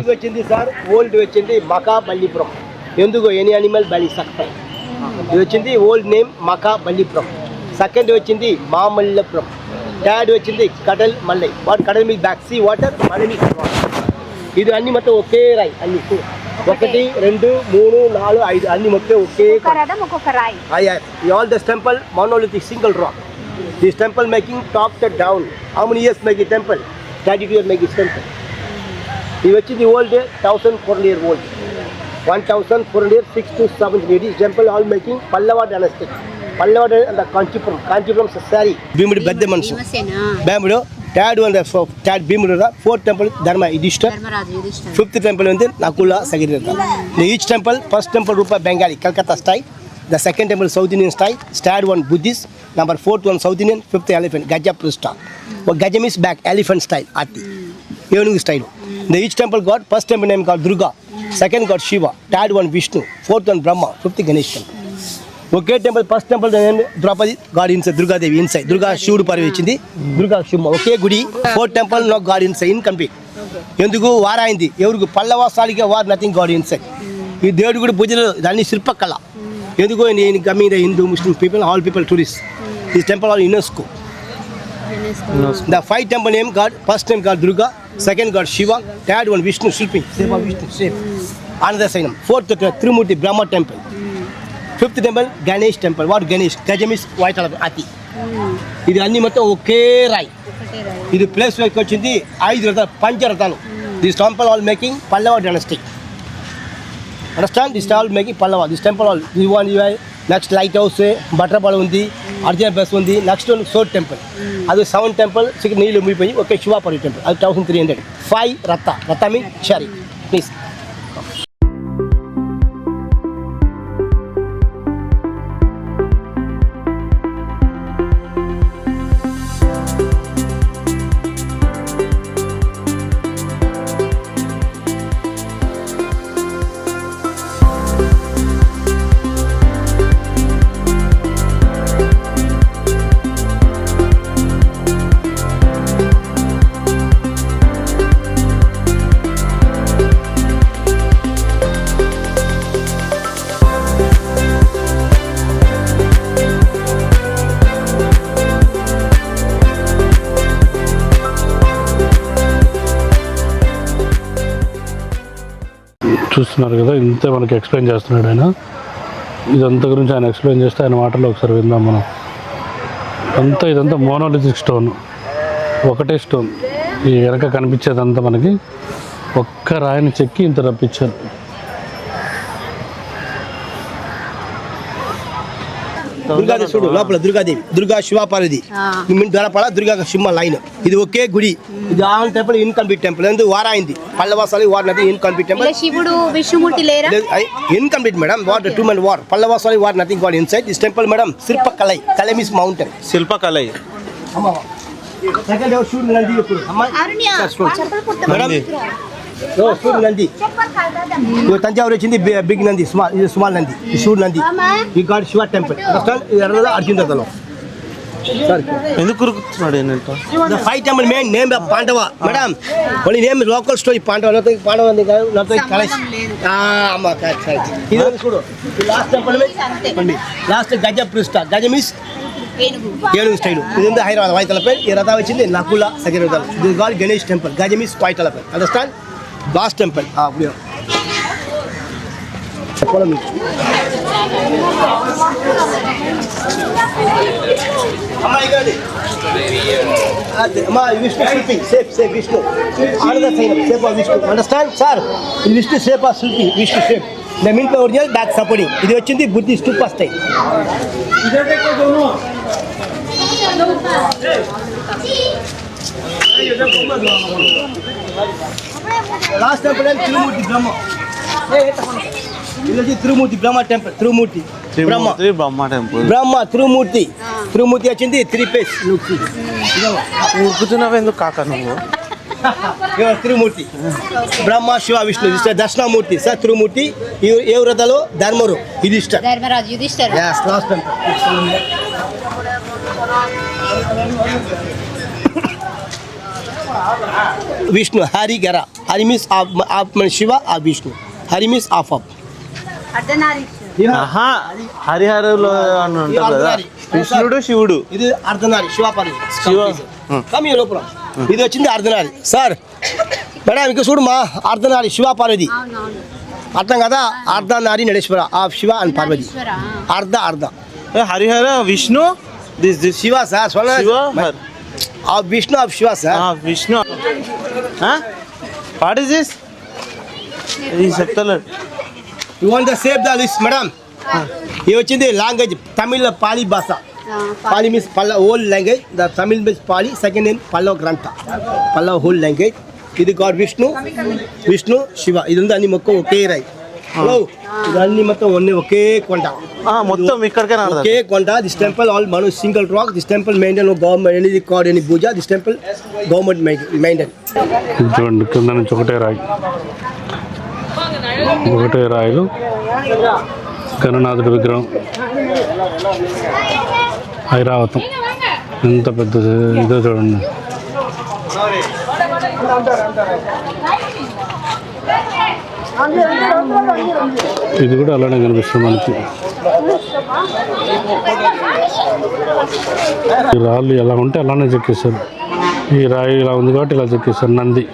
ఇది వచ్చింది sir old వచ్చింది మకా బల్లిపురం ఎందుకు ఎనీ అనిమల్ బలి సక్తాయి ఇది వచ్చింది ఓల్డ్ నేమ్ మకా బల్లిపురం సెకండ్ వచ్చింది మామల్లపురం. థర్డ్ వచ్చింది Kadal Mallai. What Kadal mean back? Sea water మళ్ళీ ఇది అన్ని మొత్తం ఒకే రాయి అన్ని ఒకటి రెండు మూడు నాలుగు ఐదు అన్ని మొత్తం ఒకే రాయి. All this temple monolithic single rock. This temple making top to down. How many years make a temple? 32 years make this temple. ఇది వచ్చింది old thousand four year old one thousand four year six to seven is temple all making Pallava dynasty Pallava అంత Kanchipuram Kanchipuram sorry భీముడి పెద్ద మనుషు భీముడు third one third భీముడు fourth temple Dharma Yudhishthir fifth temple ఉంది Nakula సగిరిత each temple first temple roof Bengali Calcutta style the second temple south Indian style స్టాడ్ one Buddhist number fourth one south Indian fifth elephant గజ పృష్ట గజమ్ is back elephant style ఆర్టి ఏనుగు style the each temple god first temple name god Durga second god Shiva third one Vishnu fourth one Brahma fifth Ganesh temple okay temple first temple Draupadi god inside Durgadevi inside Durga శివుడు పరివించింది దుర్గా శివ ఒకే గుడి fourth temple no god inside incomplete ఎందుకు? వారైంది ఎవరికి? పల్లవాసాలికి war nothing god inside ఈ దేవుడు కూడా పూజలు దాన్ని శిల్పకళ. ఎందుకు? నేను coming the Hindu Muslim people all people tourist ఈ temple all UNESCO the five temple name god first name god Durga second god Shiva third one Vishnu శిల్పి విష్ణు సేఫ్ ఆనంద సైనం fourth Trimurti Brahma temple fifth temple Ganesh temple what Ganesh గజమిస్ white అతి ఇది అన్ని మొత్తం ఒకే రాయి ఇది ప్లేస్ వచ్చింది ఐదు రథాలు పంచరథాలు this temple all making Pallava dynasty understand this all making Pallava this temple all the one next lighthouse బట్రపాల ఉంది అర్జున బస్ ఉంది. నెక్స్ట్ వన్ సోట్ టెంపుల్ అది సెవెన్ టెంపుల్ సిక్స్ నీళ్ళు ముగిపోయి ఒకే శివాపరి టెంపుల్ అది థౌసండ్ త్రీ హండ్రెడ్ ఫైవ్ రత్త రత్త మీన్ షారీ ప్లీజ్ చూస్తున్నారు కదా ఇంతే మనకి ఎక్స్ప్లెయిన్ చేస్తున్నాడు ఆయన. ఇదంతా గురించి ఆయన ఎక్స్ప్లెయిన్ చేస్తే ఆయన మాటల్లో ఒకసారి విందాం మనం. అంతా ఇదంతా మోనోలిథిక్ స్టోన్ ఒకటే స్టోన్ ఈ వెనక కనిపించేదంతా మనకి ఒక్క రాయిని చెక్కి ఇంత రప్పించారు. దుర్గాదేవి చూడు లోపల దుర్గాదేవి దుర్గా శివాపారిది ఆ. దొరపడ దుర్గా సింహ లైన్. ఇది ఒకే గుడి. ఇది ఆల్ టెంపుల్ ఇన్కంప్లీట్ టెంపుల్. ఎందుకు వారాయింది. పల్లవాసాలి వార్ నది ఇన్కంప్లీట్ టెంపుల్. శివుడు విష్ణుమూర్తి లేరా? Incomplete madam. What two men war. పల్లవాసాలి war nothing god inside. This temple madam శిల్ప కలై కలై మీన్స్ మౌంటైన్ శిల్పకళ సెకండ్ సూర్య నంది ఇప్పుడు అరుణ్య చెప్పలు పుట్ట మేడం ఓ, సూర్య నంది. తంజావూరు వచ్చింది బిగ్ నంది స్మాల్ ఇది స్మాల్ నంది ఈ సూర్య నంది. ఈ గాడ్ శివ టెంపుల్ ఎర్రద అర్జున్ సార్ ఎందుకు is local story Pandava. Nothing Pandava, nothing, nothing Kalash. Ah, amma, correct, correct. ఇది చూడు. లాస్ట్ టెంపుల్ గజ పృష్ట. గజ మీన్స్ ఏనుగు. స్టైల్ ఇది ఉంది హైదరాబాద్ వైతల పేరు. ఈ రథం వచ్చింది నకుల సెకండ్ రథాలు ఇది గాడ్ గణేష్ టెంపుల్ గజ మీన్స్ వైతల పేరు. అండర్స్టాండ్ లాస్ట్ టెంపుల్ చెప్పాలి మీకు అమ్మా ఇగోండి. అదే, అమ్మా ఈ విష్ణు శిల్పి సేఫ్ సేఫ్ విష్ణు ఆనంద సైనం safe of Vishnu understand sir ఇది విష్ణు సేఫ్ ఆఫ్ శిల్పి Vishnu safe the mint original back supporting ఇది వచ్చింది బుద్ధి స్టూప్ వస్తాయి లాస్ట్ టెంపుల్ ఏం తిరుమూర్తి బ్రహ్మ. ఇది వచ్చి తిరుమూర్తి బ్రహ్మ టెంపుల్ తిరుమూర్తి బ్రహ్మ. బ్రహ్మ టెంపుల్. బ్రహ్మ తిరుమూర్తి. తిరుమూర్తి వచ్చింది త్రీ పేస్ ఉరుకుతున్నావు ఎందుకు కాక నువ్వు? తిరుమూర్తి. బ్రహ్మ శివ విష్ణు సార్ దక్షిణామూర్తి. సార్ తిరుమూర్తి ఏ వ్రతలో? ధర్మరు ఇది ఇష్టం లాస్ట్ టెంపుల్ విష్ణు హరి గర. హరి మీన్స్ ఆఫ్ ఆఫ్ మన శివ ఆ Vishnu. Hari means of of హరిహరులో అని ఉంటారు కదా. హరి. కృష్ణుడు శివుడు. ఇది అర్ధనారి శివ. పర్వతి శివ. కమ్ లోపల. ఇది వచ్చింది అర్ధనారి. సార్ మేడం ఇంకా చూడు మా అర్ధనారి శివ పార్వతి అవునవును. అర్థం కదా? అర్ధనారి నడేశ్వర ఆ శివ అండ్ పార్వతి. అర్ధ అర్ధ. Harihara Vishnu? This this Shiva sir స్వన Shiva హర్ ఆ విష్ణు ఆఫ్ శివ సార్ ఆ, విష్ణు వాట్ ఇస్ దిస్ ఇది చెప్తలేడు you want the save the list madam ఇది వచ్చింది లాంగ్వేజ్ తమిళ పాలి భాష Pali means Palla old language the Tamil means Pali second name Pallava Grantha Pallava whole language ఇది god Vishnu Vishnu Shiva ఇది ఉంది అన్ని మొక్క ఒకే రాయి హలో ఇది అన్ని మొత్తం అన్ని ఒకే కొండ. ఆ, మొత్తం ఇక్కడికే ఒకే కొండ. దిస్ టెంపుల్ ఆల్ మన single rock this temple maintain government any card any puja this temple government maintain చూడండి కింద నుంచి ఒకటే రాయి. ఒకటే రాయిలు గణనాథుడి విగ్రహం. ఐరావతం. ఎంత పెద్ద ఇదో చూడండి. ఇది కూడా అలానే కనిపిస్తుంది మనకి. ఈ రాళ్ళు ఎలా ఉంటే అలానే చెక్కేశారు. ఈ రాయి ఇలా ఉంది కాబట్టి ఇలా చెక్కేస్తారు నంది.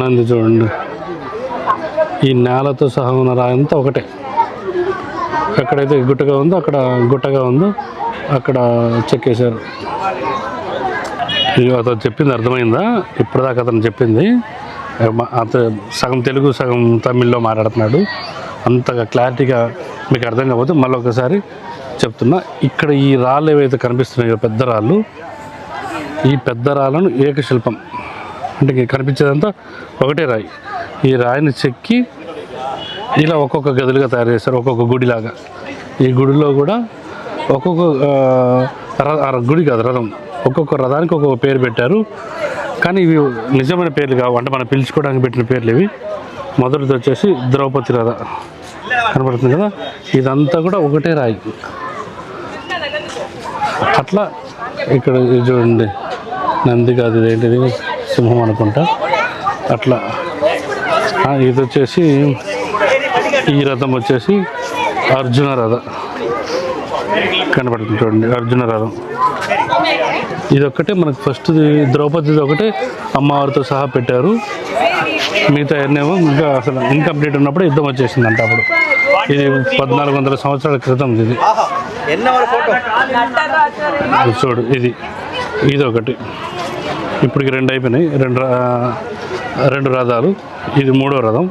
నంది చూడండి. ఈ నేలతో సహా ఉన్న రాయి అంతా ఒకటే. ఎక్కడైతే గుట్టగా ఉందో అక్కడ గుట్టగా ఉందో. అక్కడ చెక్కేశారు. ఇది అతను చెప్పింది అర్థమైందా? ఇప్పటిదాకా అతను చెప్పింది. సగం తెలుగు సగం తమిళ్ళో మాట్లాడుతున్నాడు. అంతగా క్లారిటీగా మీకు అర్థం కాకపోతే మళ్ళీ ఒకసారి చెప్తున్నా. ఇక్కడ ఈ రాళ్ళు ఏవైతే కనిపిస్తున్నాయో పెద్ద రాళ్ళు ఈ పెద్ద రాళ్ళను ఏకశిల్పం. అంటే ఇంక కనిపించేదంతా ఒకటే రాయి. ఈ రాయిని చెక్కి ఇలా ఒక్కొక్క గదులుగా తయారు చేస్తారు ఒక్కొక్క గుడిలాగా. ఈ గుడిలో కూడా ఒక్కొక్క గుడి కాదు రథం. ఒక్కొక్క రథానికి ఒక్కొక్క పేరు పెట్టారు. కానీ ఇవి నిజమైన పేర్లు కావు. అంటే మనం పిలుచుకోవడానికి పెట్టిన పేర్లు ఇవి. మొదటిది వచ్చేసి ద్రౌపది రథ. కనబడుతుంది కదా? ఇదంతా కూడా ఒకటే రాయి. అట్లా ఇక్కడ ఇది చూడండి. నంది కాదు ఏంటిది సింహం అనుకుంటా. అట్లా. ఇది వచ్చేసి ఈ రథం వచ్చేసి అర్జున రథ. కనబడుతుంది చూడండి. అర్జున రథం. ఇది ఒక్కటే మనకు ఫస్ట్ ద్రౌపదిది ఒకటే అమ్మవారితో సహా పెట్టారు. మిగతా ఎన్నేమో ఇంకా అసలు ఇన్కంప్లీట్ ఉన్నప్పుడు యుద్ధం వచ్చేసిందంట అప్పుడు. ఇది పద్నాలుగు వందల సంవత్సరాల క్రితం ఇది. చూడు ఇది ఇది ఒకటి ఇప్పటికి రెండు అయిపోయినాయి రెండు రా- రెండు రథాలు. ఇది మూడో రథం.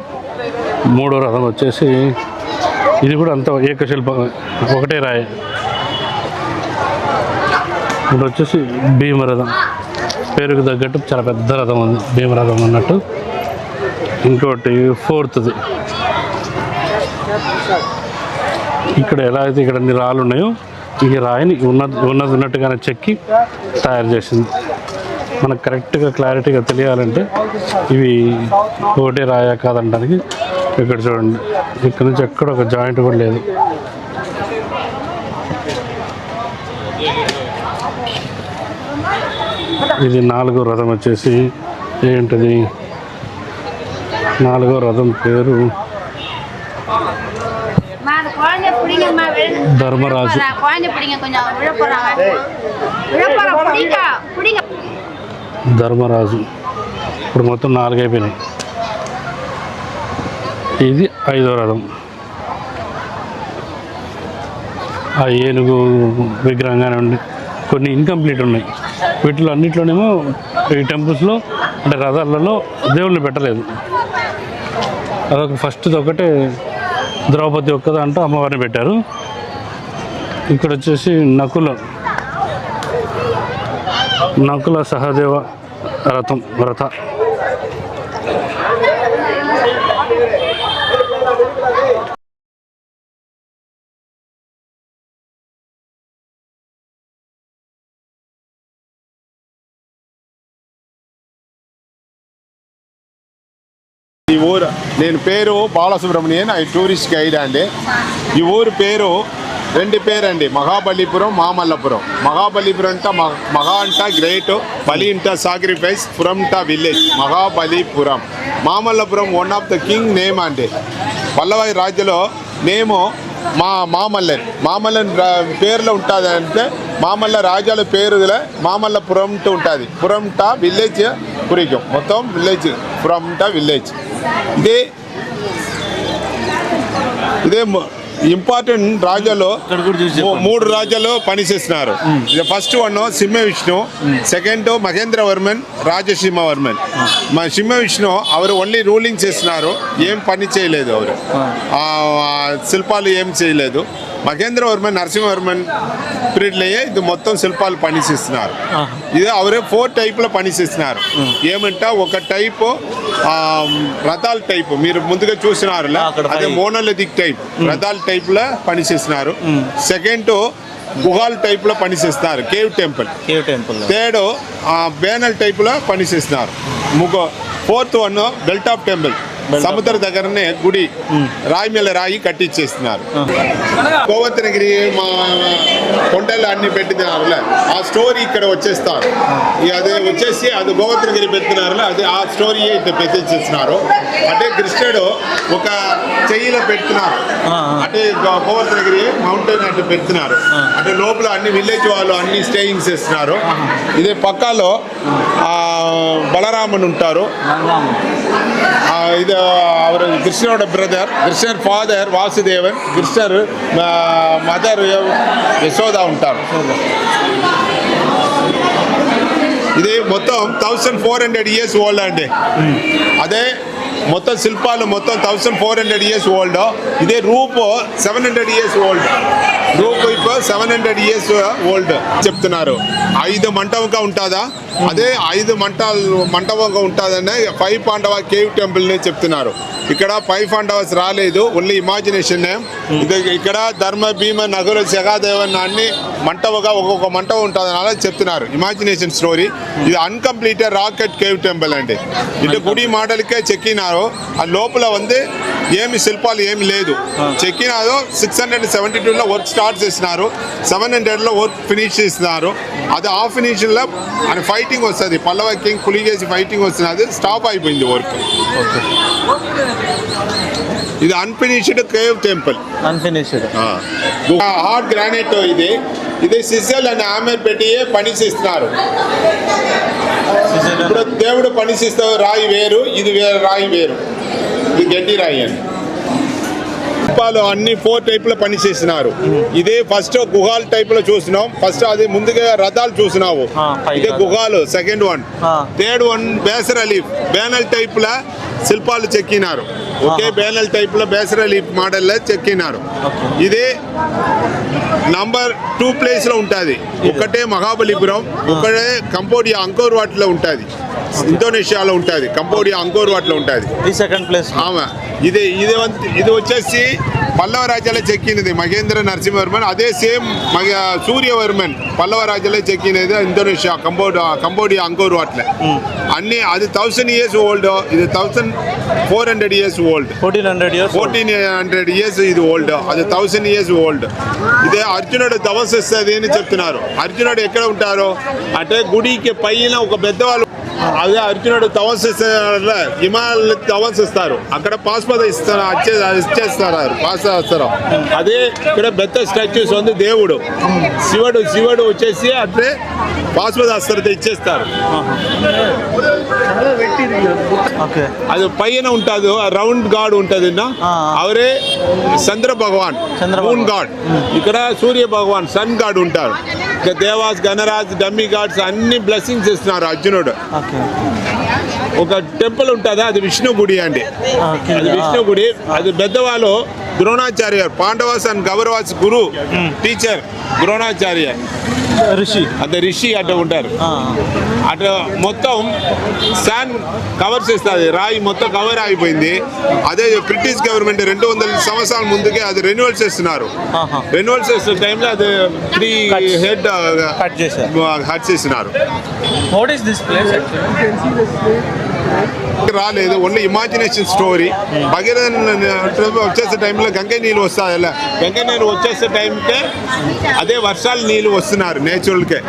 మూడో రథం వచ్చేసి ఇది కూడా అంత ఏకశిల్పం ఒకటే రాయి. ఇప్పుడు వచ్చేసి భీమరథం. పేరుకు తగ్గట్టు చాలా పెద్ద రథం ఉంది. భీమరథం అన్నట్టు. ఇంకోటి ఫోర్త్ది. ఇక్కడ ఎలా అయితే ఇక్కడ అన్ని రాళ్ళు ఉన్నాయో ఈ రాయిని ఉన్నది ఉన్నది ఉన్నట్టుగానే చెక్కి తయారు చేసింది. మనకు కరెక్ట్గా క్లారిటీగా తెలియాలంటే ఇవి ఒకటే రాయా కాదనడానికి ఇక్కడ చూడండి. ఇక్కడ నుంచి ఎక్కడ ఒక జాయింట్ కూడా లేదు. ఇది నాలుగో రథం వచ్చేసి ఏంటిది? నాలుగో రథం పేరు ధర్మరాజు. ధర్మరాజు. ఇప్పుడు మొత్తం నాలుగైపోయినాయి. ఇది ఐదో రథం. ఆ ఏనుగు విగ్రహంగానే ఉండి కొన్ని ఇన్కంప్లీట్ ఉన్నాయి. వీటిలో అన్నిట్లోనేమో ఈ టెంపుల్స్లో అంటే రథాలలో దేవుళ్ళని పెట్టలేదు. అదొక ఫస్ట్ ఒకటే. ద్రౌపది ఒక్కదా అంటూ అమ్మవారిని పెట్టారు. ఇక్కడ వచ్చేసి నకుల నకుల సహదేవ రథం వ్రత నేను పేరు బాలసుబ్రహ్మణ్యన్ ఐ టూరిస్ట్ గైడ్ అండి. ఈ ఊరు పేరు రెండు పేరండి మహాబలిపురం మామల్లపురం. మహాబలిపురం అంట మ- మహా అంట గ్రేట్ బలి ఇంట సాక్రిఫైస్ పురం ట village Mahabalipuram. Mamallapuram one of the king name అండి. పల్లవాయి రాజ్యలో నేము మా మామల్లన్. మామల్లన్ రా- పేరులో ఉంటుంది అంటే మామల్ల రాజాల పేరులో మామల్లపురం టు ఉంటుంది. పురం విలేజ్ పురికం మొత్తం విలేజ్ పురం విలేజ్ ఇది ఇదే ఇంపార్టెంట్ రాజ్యాల్లో మూడు రాజ్యాల్లో పనిచేస్తున్నారు. First one Simha Vishnu second Mahendra Varman Rajasimha Varman. మా సింహ విష్ణు అవరు ఓన్లీ రూలింగ్ చేస్తున్నారు. ఏం పని చేయలేదు అవరు. శిల్పాలు ఏం చేయలేదు. మహేంద్ర వర్మన్ నరసింహవర్మన్ పీరియడ్లయే ఇది మొత్తం శిల్పాలు పనిచేస్తున్నారు. ఇది అవరే ఫోర్ టైప్లో పనిచేస్తున్నారు. ఏమంటే ఒక టైపు రథాల టైపు మీరు ముందుగా చూసినారు అదే మోనోలిథిక్ టైప్ రథాల టైప్లో పనిచేస్తున్నారు సెకండ్ గుహాల్ టైప్లో పనిచేస్తున్నారు cave temple. Cave temple. Third బేనల్ టైప్లో పనిచేస్తున్నారు. ముగ్గు fourth one belt of temple. సముద్ర దగ్గరనే గుడి రాయి మీద రాయి కట్టించేస్తున్నారు గోవర్ధనగిరి మా కొండలు అన్ని పెట్టినారులే ఆ స్టోరీ ఇక్కడ వచ్చేస్తారు. అదే వచ్చేసి అది గోవర్ధనగిరి పెట్టినారులే అది ఆ స్టోరీ ఇక్కడ పెట్టించేస్తున్నారు అంటే కృష్ణుడు ఒక చెయ్యిలో పెడుతున్నారు. అంటే గోవర్ధనగిరి మౌంటైన్ అటు పెడుతున్నారు. అంటే లోపల అన్ని విలేజ్ వాళ్ళు అన్ని స్టేయింగ్స్ ఇస్తున్నారు ఇదే పక్కాలో ఆ, బలరామన్ ఉంటారు. ఇది அவர் கிருஷ்ணனோட பிரதர் கிருஷ்ணர் ஃபாதர் வாசுதேவன் கிருஷ்ணர் మదర్ యశోద ఉంటారు ఇది మొత్తం thousand four hundred years old అండి అదే మొత్తం శిల్పాలు మొత్తం thousand four hundred years old ఇదే రూప్ సెవెన్ హండ్రెడ్ ఇయర్స్ ఓల్డ్ రూప్ ఇప్పుడు సెవెన్ హండ్రెడ్ ఇయర్స్ ఓల్డ్ చెప్తున్నారు ఐదు మంటపంగా ఉంటుందా అదే ఐదు మంటలు మంటపంగా ఉంటుందని ఫైవ్ పాండవ కేవ్ టెంపుల్ని చెప్తున్నారు. ఇక్కడ ఫైవ్ పాండవర్స్ రాలేదు ఓన్లీ ఇమాజినేషన్ ఇక్కడ ధర్మ భీమ నగర జగాదేవన్ అన్ని మంటపగా ఒక్కొక్క మంటపం ఉంటుంది అలా చెప్తున్నారు. ఇమాజినేషన్ స్టోరీ ఇది uncompleted rock cut cave temple అండి. ఇది గుడి మోడల్కే చెక్కినారు. ఆ లోపల ఉంది ఏమి శిల్పాలు ఏమి లేదు. చెక్కినారు సిక్స్ హండ్రెడ్ సెవెంటీ టూలో వర్క్ స్టార్ట్ చేసినారు. సెవెన్ హండ్రెడ్లో వర్క్ ఫినిష్ చేసినారు. అది ఆ ఫినిషింగ్లో అని ఫైటింగ్ వస్తుంది. పల్లవ కింగ్ పులిగేసి ఫైటింగ్ వస్తుంది అది స్టాప్ అయిపోయింది వర్క్ ఇది unfinished cave temple unfinished hard granite ఇది. ఇది సిజల్ అని ఆమె పెట్టి పని చేస్తున్నారు. ఇప్పుడు దేవుడు పని చేస్తే రాయి వేరు ఇది వేరు రాయి వేరు. ఇది గడ్డి రాయి అని. శిల్పాలు అన్ని ఫోర్ టైప్లో పని చేసినారు. ఇదే ఫస్ట్ గుహాల్ టైప్లో చూసినాం. ఫస్ట్ అది ముందుగా రథాలు చూసినావు. ఇదే. గుహాలు సెకండ్ వన్. థర్డ్ వన్ బేసర్ అలీఫ్ బేనల్ టైప్ లా శిల్పాలు చెక్కినారు. ఒకే బేనల్ టైప్లో బేసర్ అలీఫ్ మోడల్లో చెక్కినారు ఇదే నంబర్ టూ ప్లేస్లో ఉంటుంది. ఒకటే మహాబలిపురం ఒకటే కంబోడియా అంకోర్ వాటిలో ఉంటుంది. ఇండోనేషియాలో ఉంటుంది కంబోడియా అంకోర్ వాటిలో ఉంటుంది. ఈ సెకండ్ ప్లేస్ ఆమె ఇది ఇది ఇది వచ్చేసి పల్లవ రాజ్యాలే చెక్కినది మహేంద్ర నరసింహవర్మన్ అదే సేమ్ మగ సూర్యవర్మన్ పల్లవ రాజ్యాలే చెక్కినది ఇండోనేషియా కంబోడియా కంబోడియా అంకోర్ వాటిలో అన్ని అది థౌసండ్ ఇయర్స్ ఓల్డ్ ఇది thousand four hundred years old fourteen hundred years fourteen hundred years ఇది ఓల్డ్ అది థౌసండ్ ఇయర్స్ ఓల్డ్ ఇదే అర్జునుడు తపస్సు అని చెప్తున్నారు. అర్జునుడు ఎక్కడ ఉంటారు? అంటే గుడికి పైన ఒక పెద్దవాళ్ళు అదే అర్జునుడు తపస్సు హిమాలయ తపస్సు ఇస్తారు అక్కడ పాస్పద ఇస్తారు? ఇచ్చేస్తారు? పాస్ ఇస్తారు అదే ఇక్కడ పెద్ద స్టాచ్యూస్ ఉంది దేవుడు. శివుడు శివుడు వచ్చేసి అంటే పాస్పద అస్త్రత ఇచ్చేస్తారు. అది పైన ఉంటుంది రౌండ్ గాడ్ ఉంటుంది. అవరే చంద్ర భగవాన్ మూన్. గాడ్ ఇక్కడ సూర్య భగవాన్ సన్ గాడ్ ఉంటారు. ఇక దేవాస్ గణరాజ్ డమ్మీ గాడ్స్ అన్ని బ్లెస్సింగ్స్ ఇస్తున్నారు అర్జునుడు. ఒక టెంపుల్ ఉంటుంది? అది విష్ణు గుడి అండి అది విష్ణు గుడి అది పెద్దవాళ్ళు ద్రోణాచార్య పాండవాస్ అండ్ గౌరవాస్ గురు టీచర్ ద్రోణాచార్య. ఋషి అదే రిషి అట్లా ఉంటారు. అటు మొత్తం శాన్ కవర్ చేస్తుంది. రాయి మొత్తం కవర్ అయిపోయింది అదే బ్రిటిష్ గవర్నమెంట్ రెండు వందల సంవత్సరాల ముందుకే అది రెన్యువల్ చేస్తున్నారు. రెన్యువల్ చేస్తున్న టైంలో అది త్రీ. హెడ్ కట్ చేసినారు. వాట్ ఈస్ దిస్ ప్లేస్ రాలేదు. ఓన్లీ ఇమాజినేషన్ స్టోరీ భగీరథ వచ్చేసే టైంలో గంగ నీళ్ళు వస్తాయి అలా. గంగ నీళ్ళు వచ్చేసే టైంకే అదే వర్షాల నీళ్ళు వస్తున్నారు నేచురల్కే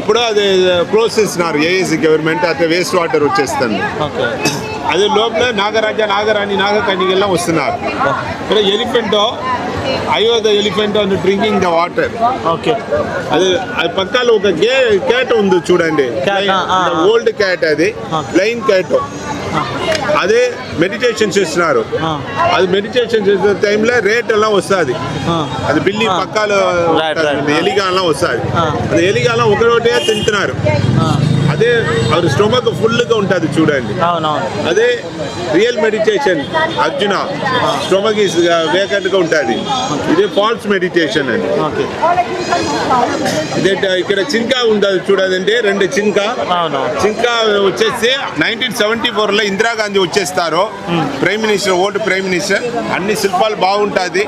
ఇప్పుడు అది క్లోజ్ చేస్తున్నారు ఏఏసీ గవర్నమెంట్ అదే వేస్ట్ వాటర్ వచ్చేస్తుంది. అదే లోపల నాగరాజ నాగరాణి నాగకన్యగెల్లా వస్తున్నారు. ఇక్కడ ఎలిఫెంట్ అయోధ్య ఎలిఫెంట్ అని డ్రింకింగ్ ద వాటర్ ఓకే అది అది పక్కన ఒక గే క్యాట్ ఉంది చూడండి. ఓల్డ్ క్యాట్ అది ప్లెయిన్ క్యాట్ అదే మెడిటేషన్ చేస్తున్నారు. అది మెడిటేషన్ చేసే టైంలో రేట్ ఎలా వస్తుంది. అది బిల్లి. పక్కలో. ఎలిగాలం వస్తుంది. అది ఎలిగాలం ఒకరోటే తింటున్నారు. అదే అది స్టొమక్ ఫుల్గా ఉంటుంది చూడండి. అదే real meditation Arjuna stomach is వేకెంట్గా ఉంటుంది. ఇదే ఫాల్స్ మెడిటేషన్ అండి. ఇదే ఇక్కడ చింకా ఉంటుంది చూడండి రెండు చింకా. చింకా వచ్చేసి నైన్టీన్ సెవెంటీ ఫోర్లో ఇందిరాగాంధీ వచ్చేస్తారు prime minister old prime minister అన్ని శిల్పాలు బాగుంటుంది.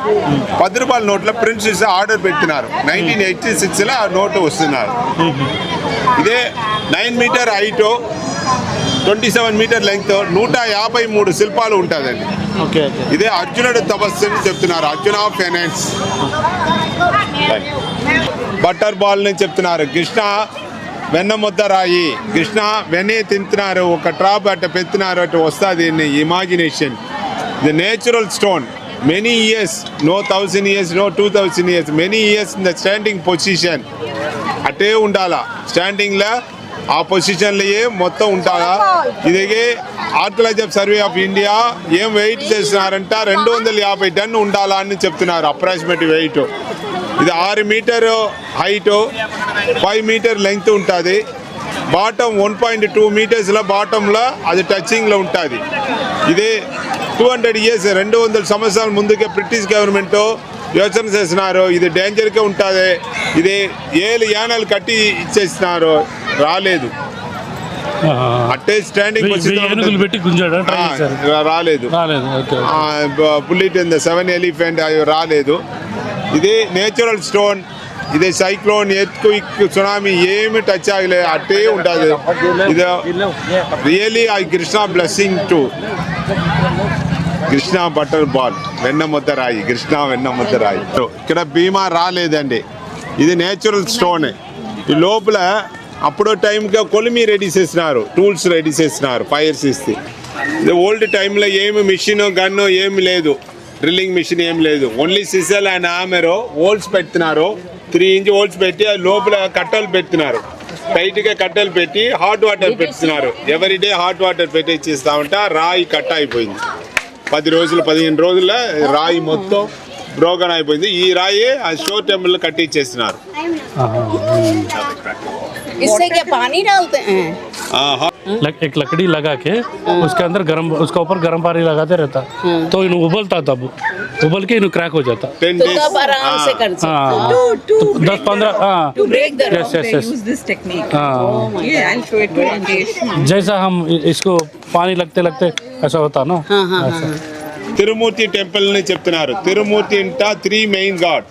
పది రూపాయల నోట్ల ప్రిన్స్ ఆర్డర్ పెట్టినారు. నైన్టీన్ ఎయిటీ సిక్స్లో ఆ నోటు వస్తున్నారు. ఇదే nine meter height twenty seven meter length నూట యాభై మూడు శిల్పాలు ఉంటుందండి. ఇదే అర్జునుడు తపస్సు అని చెప్తున్నారు. Arjuna of penance butter ball అని చెప్తున్నారు. కృష్ణ వెన్న ముద్ద రాయి. కృష్ణ వెన్నే తింటున్నారు. ఒక ట్రాప్ అట్ట పెడుతున్నారు అటు వస్తుంది imagination the natural stone many years no thousand years no two thousand years many years in the standing position అటే ఉండాలా. స్టాండింగ్లో ఆ పొజిషన్లో మొత్తం ఉంటారా ఇదిగే ఆర్కలాజిక్ సర్వే ఆఫ్ ఇండియా ఏం వెయిట్ చేస్తున్నారంట రెండు వందల యాభై టన్ను ఉండాలా అని చెప్తున్నారు అప్రాక్సిమేట్ వెయిట్ ఇది ఆరు meter height five meter length ఉంటుంది. బాటమ్ వన్ పాయింట్ టూ మీటర్స్లో బాటంలో అది టచింగ్లో ఉంటుంది. ఇదే టూ హండ్రెడ్ ఇయర్స్ రెండు వందల సంవత్సరాల ముందుకే బ్రిటిష్ గవర్నమెంట్ యోచన చేస్తున్నారు ఇది డేంజర్గా ఉంటుంది ఇది ఏళ్ళు యానాలు కట్టి ఇచ్చేస్తున్నారు రాలేదు. అట్టే స్టాండింగ్ వెయ్యి- వెయ్యి ఏనుగులు పెట్టి గుంజాడా? ట్రై చేశారు రాలేదు. రాలేదు okay bullet in the seven elephant అవి రాలేదు. ఇది నేచురల్ స్టోన్ ఇది సైక్లోన్ ఎర్త్క్విక్ సునామీ ఏమి టచ్ అవ్వలేదు అట్టే ఉంటుంది. ఇది really I Krishna blessing to Krishna butter ball వెన్న ముద్ద రాయి కృష్ణ వెన్న ముద్ద రాయి. ఇక్కడ బీమా రాలేదండి. ఇది నేచురల్ స్టోన్ ఈ లోపల అప్పుడు టైంగా కొలిమి రెడీ చేసినారు టూల్స్ రెడీ చేసినారు ఫైర్స్ ఇస్తే ఇది ఓల్డ్ టైంలో ఏమి మిషన్ గన్ను ఏమి లేదు. డ్రిల్లింగ్ మిషన్ ఏం లేదు. ఓన్లీ సిసల్ అండ్ ఆమెరో హోల్స్ పెడుతున్నారు త్రీ ఇంచ్ హోల్స్ పెట్టి లోపల కట్టలు పెడుతున్నారు టైట్గా కట్టలు పెట్టి హాట్ వాటర్ పెడుతున్నారు ఎవరి డే హాట్ వాటర్ పెట్టి ఇచ్చిస్తా ఉంటే రాయి కట్ట అయిపోయింది. పది రోజులు పదిహేను రోజుల్లో రాయి మొత్తం బ్రోగన్ అయిపోయింది. ఈ రాయి ఆ షో టెంపుల్ కట్టి ఇచ్చేస్తున్నారు इससे क्या पानी डालते हैं ఆ, హా- लक, एक लकड़ी लगा के उसके अंदर गरम उसका ऊपर गर्म पानी लगाते रहता तो इन उबलता तब उबल के इन क्रैक हो जाता 10 तो days. तब आराम से हाँ। कर सकते हाँ हैं तो दस पंद्रह हाँ to break the Yes, rock yes, they yes. use this technique हाँ yeah I'll show it to you Rajesh. जैसा हम इ- इसको पानी लगते लगते ऐसा होता ना हाँ हाँ हाँ ऐसा తిరుమూర్తి టెంపుల్ ని చెప్తున్నారు తిరుమూర్తి ఇంట three main God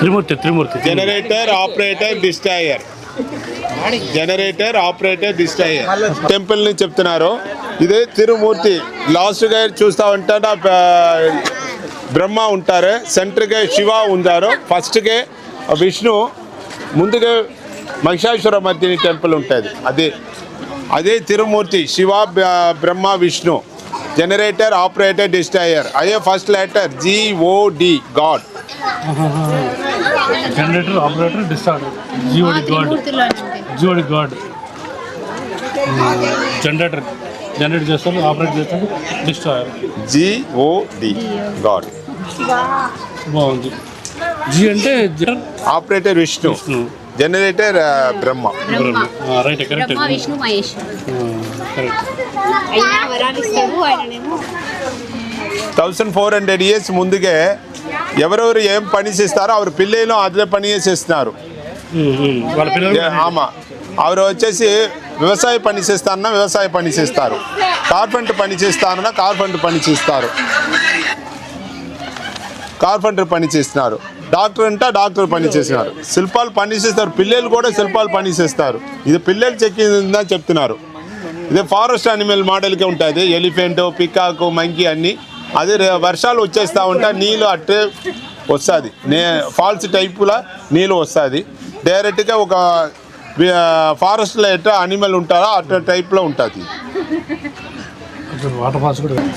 Trimurti Trimurti generator operator destroyer generator operator destroyer టెంపుల్ని చెప్తున్నారు. ఇది తిరుమూర్తి. లాస్ట్గా చూస్తా ఉంటాడు? బ్రహ్మ ఉంటారు. సెంటర్గా శివ ఉంటారు ఫస్ట్గా విష్ణు. ముందుగా మహిషాశ్వర మర్దిని టెంపుల్ ఉంటుంది. అదే అదే Trimurti. Shiva Brahma Vishnu. Generator operator destroyer అదే first letter G O D god generator operator destroyer G O D god. G O D god. Generator. Generate చేస్తారు ఆపరేట్ చేస్తారు destroyer. G O D god. బాగుంది. G అంటే operator Vishnu. Generator Brahma. Right correct Vishnu correct thousand four hundred years ముందుకే ఎవరెవరు ఏం పని చేస్తారో hour పిల్లలు అదే పని చేస్తున్నారు ఆమా. ఆవిడ వచ్చేసి వ్యవసాయ పని చేస్తారన్నా వ్యవసాయ పని చేస్తారు. కార్పెంటర్ పని చేస్తారన్నా కార్పెంటర్ పని చేస్తారు. కార్పెంటర్ పని చేస్తున్నారు. డాక్టర్ అంటే డాక్టర్ పని చేస్తున్నారు. శిల్పాలు పని చేస్తారు. పిల్లలు కూడా శిల్పాలు పని చేస్తారు. ఇది పిల్లలు చెక్కిందని చెప్తున్నారు. ఇదే ఫారెస్ట్ అనిమల్ మోడల్కే ఉంటుంది ఎలిఫెంట్ పికాకు మంకీ అన్నీ. అదే వర్షాలు వచ్చేస్తూ ఉంటే నీళ్ళు అట్టే వస్తుంది. నే ఫాల్స్ టైపులా నీళ్ళు వస్తుంది. డైరెక్ట్గా ఒక ఫారెస్ట్లో ఎట్లా అనిమల్ ఉంటారో అట్లా టైప్లో ఉంటుంది.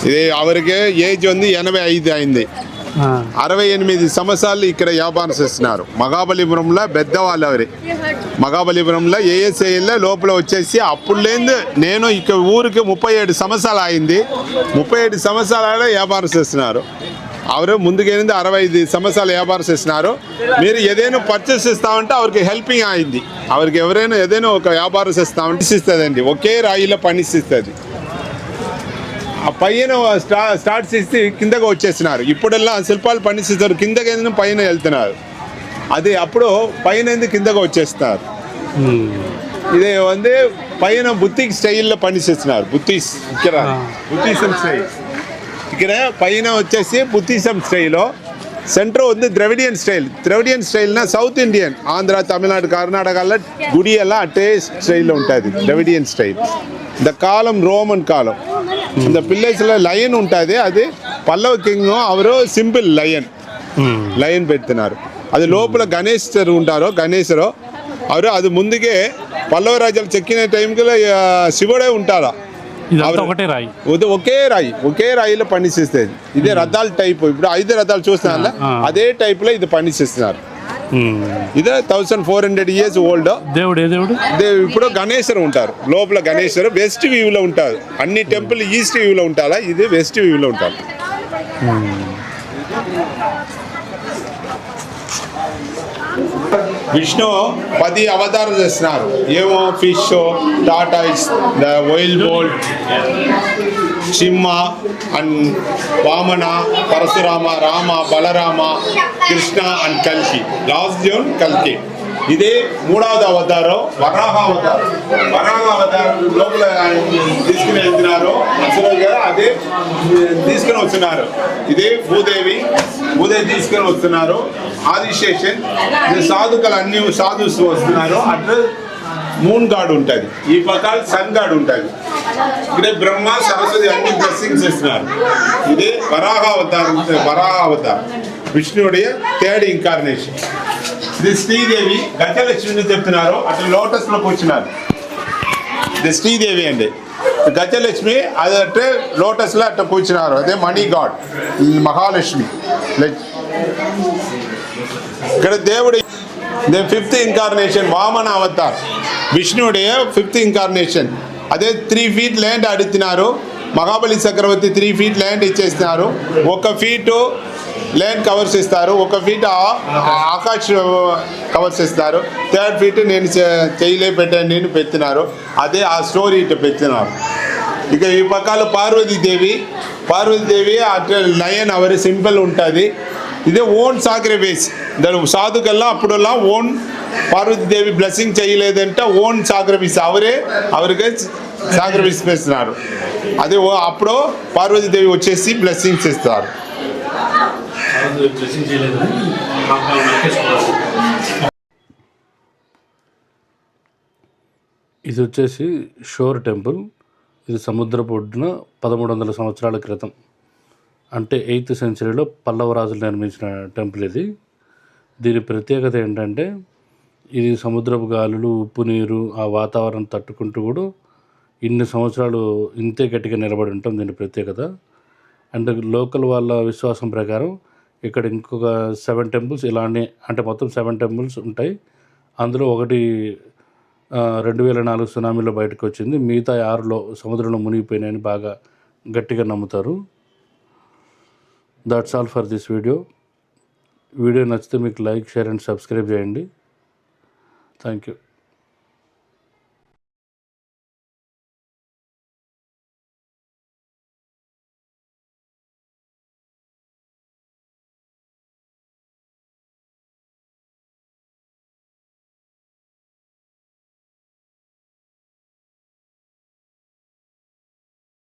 ఇది అవరికి ఏజ్ ఉంది ఎనభై ఐదు అయింది. అరవై ఎనిమిది సంవత్సరాలు ఇక్కడ వ్యాపారం చేస్తున్నారు. మగాబలిపురంలో పెద్దవాళ్ళు ఎవరి మగాబలిపురంలో ఏఎస్ఐలో లోపల వచ్చేసి అప్పుడు లేదు నేను ఇక ఊరికి ముప్పై ఏడు సంవత్సరాలు అయింది. ముప్పై ఏడు సంవత్సరాలలో వ్యాపారం చేస్తున్నారు. అవరు ముందుకెళ్ళింది అరవై ఐదు సంవత్సరాలు వ్యాపారం చేస్తున్నారు. మీరు ఏదైనా పర్చేస్ ఇస్తామంటే అవరికి హెల్పింగ్ అయింది. అవరికి ఎవరైనా ఏదైనా ఒక వ్యాపారం చేస్తామంటే ఇస్తుందండి ఒకే రాయిలో పనిస్తుంది ఆ పైన స్టా స్టార్ట్ చేసి కిందకు వచ్చేస్తున్నారు ఇప్పుడల్లా శిల్పాలు పండిస్తారు కిందకి పైన వెళ్తున్నారు? అది అప్పుడు పైన కిందకు వచ్చేస్తున్నారు? ఇది వంద పైన బుత్తిక్ స్టైల్లో పనిచేస్తున్నారు బుద్ధిస్ ఇక్కడ బుద్ధిజం స్టైల్. ఇక్కడ పైన వచ్చేసి బుద్ధిజం స్టైల్లో సెంటర్ ఉంది ద్రవిడియన్ స్టైల్. ద్రవిడియన్ స్టైల్న సౌత్ ఇండియన్ ఆంధ్ర తమిళనాడు కర్ణాటకల్లో గుడి ఎలా అట్టే స్టైల్లో ఉంటుంది. Dravidian style. ద కాలం రోమన్ కాలం. இந்த பில்லேஜில் லயன் உண்டாது அது పల్లవ కింగ్ అవరు సింపుల్ లయన్ లయన్ పెడుతున్నారు అది లోపల గణేశ్వరు ఉంటారో గణేశ్వరు అవరు అది ముందుకే పల్లవ రాజాలు చెక్కిన టైంకి శివుడే ఉంటారా ఒకటే రాయి ఒకే రాయి ఒకే రాయిలో పనిచేస్తుంది ఇదే రథాల టైప్ ఇప్పుడు ఐదు రథాలు చూస్తున్నా అదే టైప్లో ఇది పనిచేస్తున్నారు ఇదే thousand four hundred years old దేవుడు ఏ దేవుడు ఇప్పుడు గణేశ్వరు ఉంటారు. లోపల గణేశ్వరు వెస్ట్ వ్యూలో ఉంటారు అన్ని టెంపుల్ ఈస్ట్ వ్యూలో ఉంటారా ఇది వెస్ట్ వ్యూలో ఉంటారు విష్ణు పది అవతారం చేస్తున్నారు. ఏమో fish tortoise the wild bold Simha and Vamana Parashurama Rama Balarama Krishna and కల్కి. లాస్ట్ జోన్ కల్కి. ఇదే మూడవది అవతారం వరాహ అవతారం. వరాహ అవతారం లోపల తీసుకుని వెళ్తున్నారు. అసలు గారు అదే తీసుకుని వస్తున్నారు. ఇదే భూదేవి భూదేవి తీసుకుని వస్తున్నారు. ఆదిశేషన్ సాధుకలు అన్ని సాధుస్తూ వస్తున్నారు. అట్లా మూన్ గాడ్ ఉంటుంది. ఈ పక్కన సన్ గాడ్ ఉంటుంది. ఇక్కడ బ్రహ్మ సరస్వతి అన్ని బ్లెస్సింగ్స్ ఇస్తున్నారు. ఇదే వరాహ అవతారం వరాహ అవతారం. విష్ణువుడి థర్డ్ ఇంకార్నేషన్ ఇది శ్రీదేవి గజలక్ష్మిని చెప్తున్నారు. అటు లోటస్లో కూర్చున్నారు ఇది శ్రీదేవి అండి. గజలక్ష్మి అది అంటే లోటస్లో అట్లా కూర్చున్నారు. అదే మనీ గాడ్ మహాలక్ష్మి. ఇక్కడ దేవుడు ఫిఫ్త్ ఇంకార్నేషన్ వామన అవతార్. విష్ణువుడే ఫిఫ్త్ ఇంకార్నేషన్. అదే త్రీ ఫీట్ ల్యాండ్ అడుగుతున్నారు మహాబలి చక్రవర్తి త్రీ ఫీట్ ల్యాండ్ ఇచ్చేస్తున్నారు ఒక ఫీటు ల్యాండ్ కవర్స్ ఇస్తారు. ఒక ఫీట్ ఆ- ఆకాశ్ కవర్స్ ఇస్తారు. థర్డ్ ఫీట్ నేను చే- చేయలే పెట్టాను నేను పెట్టినారు. అదే ఆ స్టోరీ ఇట్లా పెట్టినారు. ఇక ఈ పక్కల పార్వతీదేవి పార్వతీదేవి అట్లా లయన్ అవరి సింపుల్ ఉంటుంది. ఇదే ఓన్ సాక్రిఫైస్ దాని సాధుకల్లా అప్పుడల్లా ఓన్ పార్వతీదేవి బ్లెస్సింగ్ చేయలేదంటే ఓన్ సాక్రిఫైస్ అవరే అవరికే సాక్రిఫైస్ చేస్తున్నారు అదే ఓ- అప్పుడు పార్వతీదేవి వచ్చేసి బ్లెస్సింగ్స్ ఇస్తారు. ఇది వచ్చేసి షోర్ టెంపుల్. ఇది సముద్రపు ఒడ్డున పదమూడు వందల సంవత్సరాల క్రితం. అంటే ఎయిత్ సెంచరీలో పల్లవ రాజులు నిర్మించిన టెంపుల్ ఇది. దీని ప్రత్యేకత ఏంటంటే ఇది సముద్రపు గాలులు ఉప్పు నీరు ఆ వాతావరణం తట్టుకుంటూ కూడా ఇన్ని సంవత్సరాలు ఇంతే గట్టిగా నిలబడి ఉంటాం దీని ప్రత్యేకత. అండ్ లోకల్ వాళ్ళ విశ్వాసం ప్రకారం ఇక్కడ ఇంకొక సెవెన్ టెంపుల్స్ ఇలానే అంటే మొత్తం సెవెన్ టెంపుల్స్ ఉంటాయి. అందులో ఒకటి రెండు వేల నాలుగు సునామీలో బయటకు వచ్చింది. మిగతా ఆరులో సముద్రంలో మునిగిపోయినాయని బాగా గట్టిగా నమ్ముతారు. That's all for this video video నచ్చితే మీకు లైక్ షేర్ అండ్ సబ్స్క్రైబ్ చేయండి. Thank you